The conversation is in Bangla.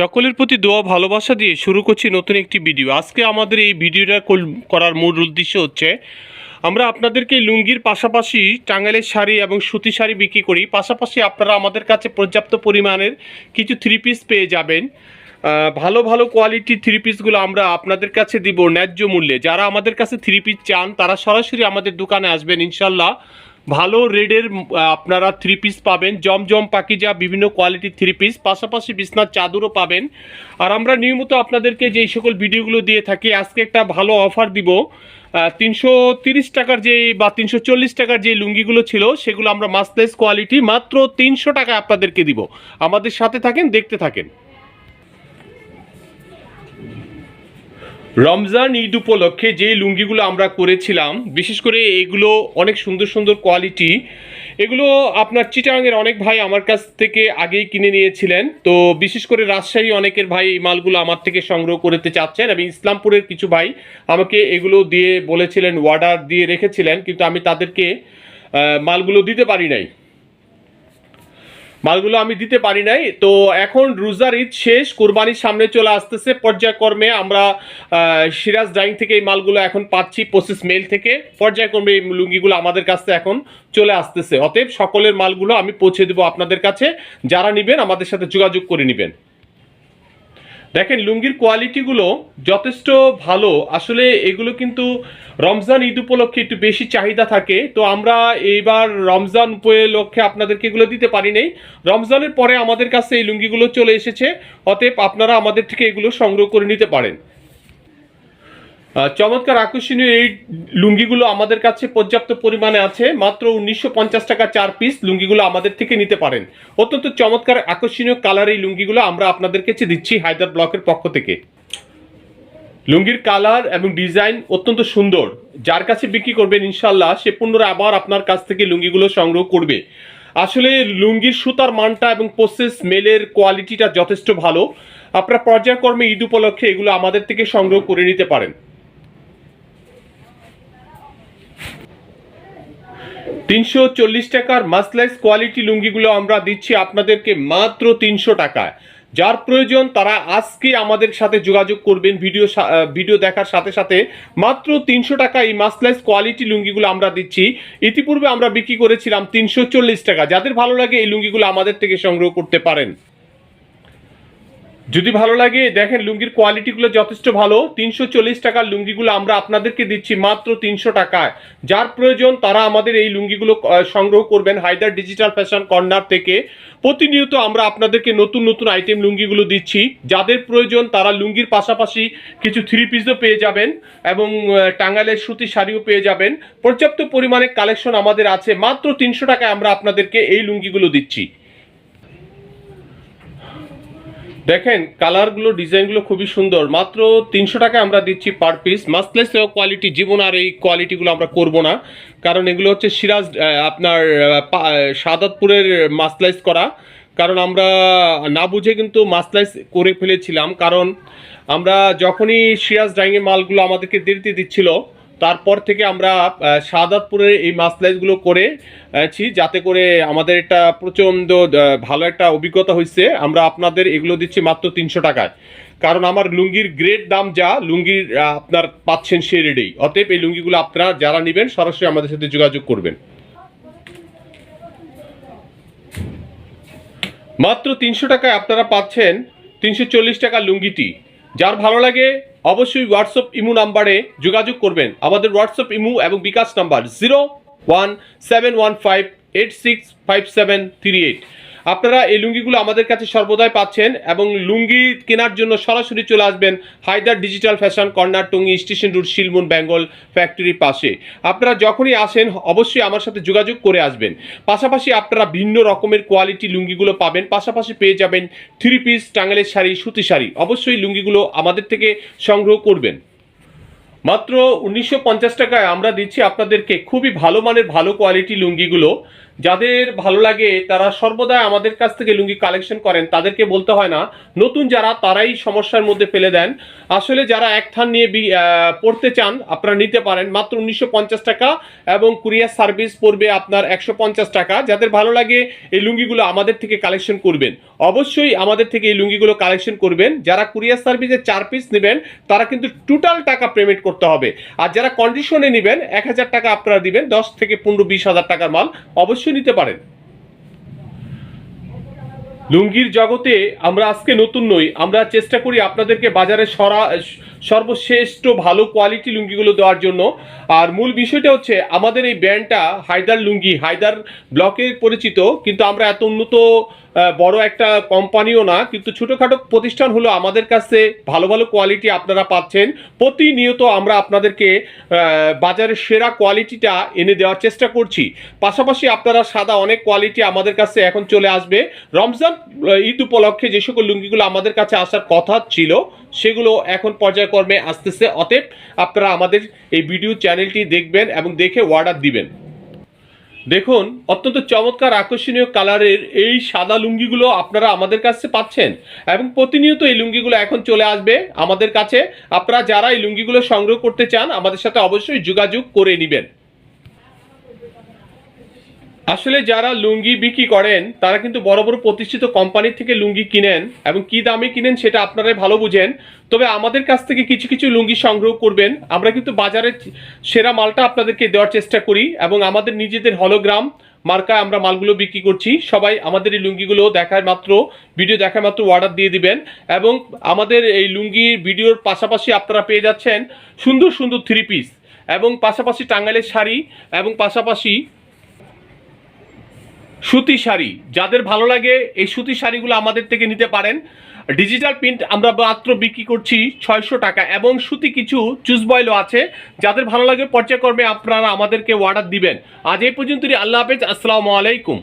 সকলের প্রতি দোয়া, ভালোবাসা দিয়ে শুরু করছি নতুন একটি ভিডিও। আজকে আমাদের এই ভিডিওটা করার মূল উদ্দেশ্য হচ্ছে, আমরা আপনাদেরকে লুঙ্গির পাশাপাশি টাঙ্গাইলের শাড়ি এবং সুতি শাড়ি বিক্রি করি। পাশাপাশি আপনারা আমাদের কাছে পর্যাপ্ত পরিমাণের কিছু থ্রি পিস পেয়ে যাবেন। ভালো ভালো কোয়ালিটির থ্রি পিসগুলো আমরা আপনাদের কাছে দিব ন্যায্য মূল্যে। যারা আমাদের কাছে থ্রি পিস চান, তারা সরাসরি আমাদের দোকানে আসবেন ইনশাল্লাহ ভালো রেডের আপনারা থ্রি পিস পাবেন। জমজম পাকিজা, বিভিন্ন কোয়ালিটির থ্রি পিস পাশাপাশি বিছনার চাদরও পাবেন। আর আমরা নিয়মিত আপনাদেরকে যেই সকল ভিডিওগুলো দিয়ে থাকি, আজকে একটা ভালো অফার দিব। তিনশো তিরিশ টাকার যে, বা তিনশো চল্লিশ টাকার যে লুঙ্গিগুলো ছিল, সেগুলো আমরা মাসলেস কোয়ালিটি মাত্র তিনশো টাকা আপনাদেরকে দিব। আমাদের সাথে থাকেন, দেখতে থাকেন। রমজান, ঈদ উপলক্ষে যে লুঙ্গিগুলো আমরা করেছিলাম বিশেষ করে এগুলো অনেক সুন্দর সুন্দর কোয়ালিটি এগুলো আপনার চিটাঙের অনেক ভাই আমার কাছ থেকে আগেই কিনে নিয়েছিলেন। তো বিশেষ করে রাজশাহী অনেকের ভাই এই মালগুলো আমার থেকে সংগ্রহ করতে চাচ্ছেন এবং ইসলামপুরের কিছু ভাই আমাকে এগুলো দিয়ে বলেছিলেন অর্ডার দিয়ে রেখেছিলেন, কিন্তু আমি তাদেরকে মালগুলো দিতে পারি নাই। মালগুলো আমি দিতে পারি নাই। তো এখন রোজার ঈদ শেষ, কোরবানির সামনে চলে আসতেছে পর্যায়ক্রমে। আমরা সিরাজ ডাইং থেকে এই মালগুলো এখন পাচ্ছি পঁচিশ মেল থেকে। পর্যায়ক্রমে এই লুঙ্গিগুলো আমাদের কাছে এখন চলে আসতেছে। অতএব সকলের মালগুলো আমি পৌঁছে দেবো আপনাদের কাছে। যারা নেবেন আমাদের সাথে যোগাযোগ করে নেবেন। দেখেন, লুঙ্গির কোয়ালিটিগুলো যথেষ্ট ভালো। আসলে এগুলো কিন্তু রমজান ঈদ উপলক্ষে একটু বেশি চাহিদা থাকে। তো আমরা এইবার রমজান উপলক্ষে আপনাদেরকে এগুলো দিতে পারি নাই। রমজানের পরে আমাদের কাছে এই লুঙ্গিগুলো চলে এসেছে। অতএব আপনারা আমাদের থেকে এগুলো সংগ্রহ করে নিতে পারেন। চমৎকার আকর্ষণীয় এই লুঙ্গিগুলো আমাদের কাছে পর্যাপ্ত পরিমাণে আছে। মাত্র উনিশশো পঞ্চাশ টাকা চার পিস লুঙ্গিগুলো আমাদের থেকে নিতে পারেন। অত্যন্ত চমৎকার আকর্ষণীয় কালার এই লুঙ্গিগুলো আমরা আপনাদের কাছে দিচ্ছি হায়দার ব্লকের পক্ষ থেকে। লুঙ্গির কালার এবং ডিজাইন অত্যন্ত সুন্দর। যার কাছে বিক্রি করবেন ইনশাল্লাহ সে পুনরায় আবার আপনার কাছ থেকে লুঙ্গিগুলো সংগ্রহ করবে। আসলে লুঙ্গির সুতার মানটা এবং প্রসেস মেলের কোয়ালিটিটা যথেষ্ট ভালো। আপনারা পর্যায়ক্রমে ঈদ উপলক্ষে এগুলো আমাদের থেকে সংগ্রহ করে নিতে পারেন। তিনশো চল্লিশ টাকার মাসলাইস কোয়ালিটি লুঙ্গিগুলো আমরা দিচ্ছি আপনাদেরকে মাত্র তিনশো টাকা যার প্রয়োজন তারা আজকে আমাদের সাথে যোগাযোগ করবেন, ভিডিও ভিডিও দেখার সাথে সাথে। মাত্র তিনশো টাকা এই মাসলাইস কোয়ালিটি লুঙ্গিগুলো আমরা দিচ্ছি। ইতিপূর্বে আমরা বিক্রি করেছিলাম তিনশো চল্লিশ টাকা। যাদের ভালো লাগে এই লুঙ্গিগুলো আমাদের থেকে সংগ্রহ করতে পারেন। যদি ভালো লাগে দেখেন লুঙ্গির কোয়ালিটিগুলো যথেষ্ট ভালো। তিনশো চল্লিশ টাকার লুঙ্গিগুলো আমরা আপনাদেরকে দিচ্ছি মাত্র তিনশো টাকায়। যার প্রয়োজন তারা আমাদের এই লুঙ্গিগুলো সংগ্রহ করবেন হায়দার ডিজিটাল ফ্যাশন কর্নার থেকে। প্রতিনিয়ত আমরা আপনাদেরকে নতুন নতুন আইটেম লুঙ্গিগুলো দিচ্ছি। যাদের প্রয়োজন তারা লুঙ্গির পাশাপাশি কিছু থ্রি পিসও পেয়ে যাবেন এবং আহ, টাঙ্গাইলের সুতি শাড়িও পেয়ে যাবেন। পর্যাপ্ত পরিমাণে কালেকশন আমাদের আছে। মাত্র তিনশো টাকায় আমরা আপনাদেরকে এই লুঙ্গিগুলো দিচ্ছি। দেখেন কালারগুলো ডিজাইনগুলো খুবই সুন্দর। মাত্র তিনশো টাকা আমরা দিচ্ছি পার পিস মাসলেস কোয়ালিটি জীবন আর এই কোয়ালিটিগুলো আমরা করব না। কারণ এগুলো হচ্ছে সিরাজ আপনার সাদাতপুরের মাসলাইস করা। কারণ আমরা না বুঝে কিন্তু মাসলাইস করে ফেলেছিলাম। কারণ আমরা যখনই সিরাজ ডাইংয়ের মালগুলো আমাদেরকে দেরিতে দিচ্ছিল তারপর থেকে আমরা আহ, শাহাদাতপুরের এই মাসলাইজগুলো করে আছি যাতে করে আমাদের একটা প্রচণ্ড ভালো একটা অভিজ্ঞতা হয়েছে আমরা আপনাদের এগুলো দিচ্ছি মাত্র তিনশো টাকায়। কারণ আমার লুঙ্গির গ্রেড দাম যা লুঙ্গির আপনার পাচ্ছেন সেই রেডেই। অতএব এই লুঙ্গিগুলো আপনারা যারা নেবেন সরাসরি আমাদের সাথে যোগাযোগ করবেন। মাত্র তিনশো টাকায় আপনারা পাচ্ছেন তিনশো চল্লিশ টাকা লুঙ্গিটি। যার ভালো লাগে অবশ্যই হোয়াটসঅ্যাপ ইমু নাম্বারে যোগাযোগ করবেন। আমাদের হোয়াটসঅ্যাপ ইমু এবং bKash number zero one seven one five eight six five seven three eight আপনারা এই লুঙ্গিগুলো আমাদের কাছে সর্বদাই পাচ্ছেন এবং লুঙ্গি কেনার জন্য সরাসরি চলে আসবেন Haidar digital fashion corner Tongi station road Shilmun Bengal ফ্যাক্টরির পাশে। আপনারা যখনই আসেন, অবশ্যই আমার সাথে যোগাযোগ করে আসবেন। পাশাপাশি আপনারা ভিন্ন রকমের কোয়ালিটি লুঙ্গিগুলো পাবেন। পাশাপাশি পেয়ে যাবেন থ্রি পিস টাঙ্গালের শাড়ি, সুতি শাড়ি। অবশ্যই লুঙ্গিগুলো আমাদের থেকে সংগ্রহ করবেন। মাত্র উনিশশো পঞ্চাশ টাকায় আমরা দিচ্ছি আপনাদেরকে খুবই ভালো মানের, ভালো কোয়ালিটি লুঙ্গিগুলো। যাদের ভালো লাগে, তারা সর্বদা আমাদের কাছ থেকে লুঙ্গি কালেকশন করেন। তাদেরকে বলতে হয় না, নতুন যারা, তারাই সমস্যার মধ্যে ফেলে দেন। আসলে যারা এক থান নিয়ে পড়তে চান, আপনারা নিতে পারেন। মাত্র উনিশশো পঞ্চাশ টাকা এবং কুরিয়ার সার্ভিস পড়বে আপনার একশো পঞ্চাশ টাকা। যাদের ভালো লাগে, এই লুঙ্গিগুলো আমাদের থেকে কালেকশন করবেন। অবশ্যই আমাদের থেকে এই লুঙ্গিগুলো কালেকশন করবেন। যারা কুরিয়ার সার্ভিসে চার পিস নেবেন, তারা কিন্তু টোটাল টাকা পেমেন্ট করতে হবে। আর যারা কন্ডিশনে নেবেন, এক হাজার টাকা আপনারা দিবেন, দশ থেকে পনেরো, বিশ হাজার টাকার মাল অবশ্যই নিতে পারেন। লুঙ্গির জগতে আমরা আজকে নতুন নই। আমরা চেষ্টা করি আপনাদেরকে বাজারে সরা সর্বশ্রেষ্ঠ ভালো কোয়ালিটি লুঙ্গিগুলো দেওয়ার জন্য। আর মূল বিষয়টা হচ্ছে, আমাদের এই ব্র্যান্ডটা হায়দার লুঙ্গি, হায়দার ব্লকে পরিচিত, কিন্তু আমরা এত উন্নত বড় একটা কোম্পানিও না, কিন্তু ছোটোখাটো প্রতিষ্ঠান হলো আমাদের কাছে ভালো ভালো কোয়ালিটি আপনারা পাচ্ছেন। প্রতিনিয়ত আমরা আপনাদেরকে বাজারের সেরা কোয়ালিটিটা এনে দেওয়ার চেষ্টা করছি। পাশাপাশি আপনারা সাদা অনেক কোয়ালিটি আমাদের কাছে এখন চলে আসবে। রমজান ঈদ উপলক্ষে যে সকল লুঙ্গিগুলো আমাদের কাছে আসার কথা ছিল, সেগুলো এখন পর্যায়ক্রমে আসতেছে। অতএব আপনারা আমাদের এই ভিডিও চ্যানেলটি দেখবেন এবং দেখে অর্ডার দিবেন। দেখুন, অত্যন্ত চমৎকার আকর্ষণীয় কালারের এই সাদা লুঙ্গিগুলো আপনারা আমাদের কাছে পাচ্ছেন এবং প্রতিনিয়ত এই লুঙ্গিগুলো এখন চলে আসবে আমাদের কাছে। আপনারা যারা এই লুঙ্গিগুলো সংগ্রহ করতে চান, আমাদের সাথে অবশ্যই যোগাযোগ করে নেবেন। আসলে যারা লুঙ্গি বিক্রি করেন, তারা কিন্তু বড় বড় প্রতিষ্ঠিত কোম্পানি থেকে লুঙ্গি কিনেন এবং কি দামে কিনেন সেটা আপনারাই ভালো বুঝেন। তবে আমাদের কাছ থেকে কিছু কিছু লুঙ্গি সংগ্রহ করবেন। আমরা কিন্তু বাজারে সেরা মালটা আপনাদেরকে দেওয়ার চেষ্টা করি এবং আমাদের নিজেদের হলোগ্রাম মার্কায় আমরা মালগুলো বিক্রি করছি। সবাই আমাদের এই লুঙ্গিগুলো দেখার মাত্র, ভিডিও দেখার মাত্র অর্ডার দিয়ে দিবেন এবং আমাদের এই লুঙ্গির ভিডিওর পাশাপাশি আপনারা পেয়ে যাচ্ছেন সুন্দর সুন্দর থ্রি পিস এবং পাশাপাশি টাঙ্গাইলের শাড়ি এবং পাশাপাশি সুতি শাড়ি। যাদের ভালো লাগে এই সুতি শাড়িগুলো আমাদের থেকে নিতে পারেন। ডিজিটাল প্রিন্ট আমরা মাত্র বিক্রি করছি ছয়শো টাকা এবং সুতি কিছু চুজ বয়েলও আছে। যাদের ভালো লাগে পর্যায়ক্রমে আপনারা আমাদেরকে অর্ডার দিবেন। আজ এই পর্যন্তই। আল্লাহ হাফেজ। আসসালামু আলাইকুম।